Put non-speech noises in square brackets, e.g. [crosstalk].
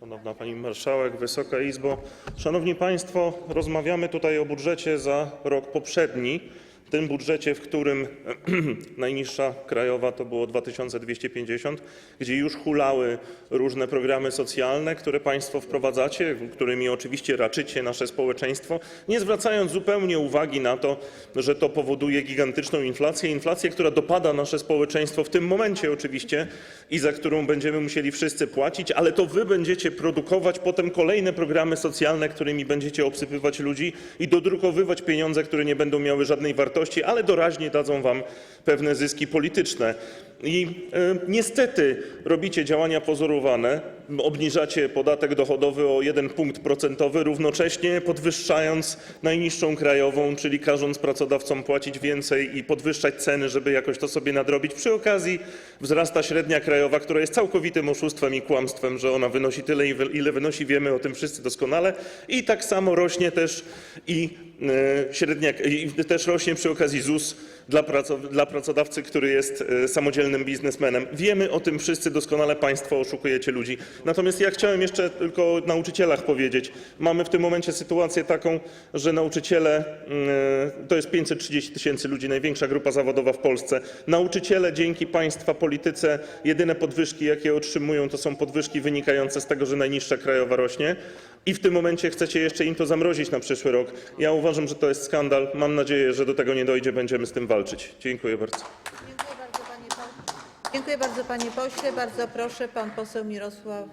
Szanowna Pani Marszałek, Wysoka Izbo! Szanowni Państwo, rozmawiamy tutaj o budżecie za rok poprzedni, tym budżecie, w którym [clears throat] najniższa krajowa to było 2250, gdzie już hulały różne programy socjalne, które Państwo wprowadzacie, którymi oczywiście raczycie nasze społeczeństwo, nie zwracając zupełnie uwagi na to, że to powoduje gigantyczną inflację, inflację, która dopada nasze społeczeństwo w tym momencie oczywiście i za którą będziemy musieli wszyscy płacić, ale to wy będziecie produkować potem kolejne programy socjalne, którymi będziecie obsypywać ludzi i dodrukowywać pieniądze, które nie będą miały żadnej wartości, ale doraźnie dadzą wam pewne zyski polityczne. I e, niestety robicie działania pozorowane, obniżacie podatek dochodowy o 1 punkt procentowy, równocześnie podwyższając najniższą krajową, czyli każąc pracodawcom płacić więcej i podwyższać ceny, żeby jakoś to sobie nadrobić. Przy okazji wzrasta średnia krajowa, która jest całkowitym oszustwem i kłamstwem, że ona wynosi tyle, ile wynosi, wiemy o tym wszyscy doskonale. I tak samo rośnie też i e, średnia, i też rośnie przy okazji ZUS dla, dla pracodawcy, który jest e, samodzielnym biznesmenem. Wiemy o tym wszyscy doskonale, Państwo oszukujecie ludzi. Natomiast ja chciałem jeszcze tylko o nauczycielach powiedzieć. Mamy w tym momencie sytuację taką, że nauczyciele, mm, to jest 530 tysięcy ludzi, największa grupa zawodowa w Polsce. Nauczyciele dzięki Państwa polityce, jedyne podwyżki, jakie otrzymują, to są podwyżki wynikające z tego, że najniższa krajowa rośnie. I w tym momencie chcecie jeszcze im to zamrozić na przyszły rok. Ja uważam, że to jest skandal. Mam nadzieję, że do tego nie dojdzie. Będziemy z tym walczyć. Dziękuję bardzo. Dziękuję bardzo, panie pośle. Bardzo proszę, pan poseł Mirosław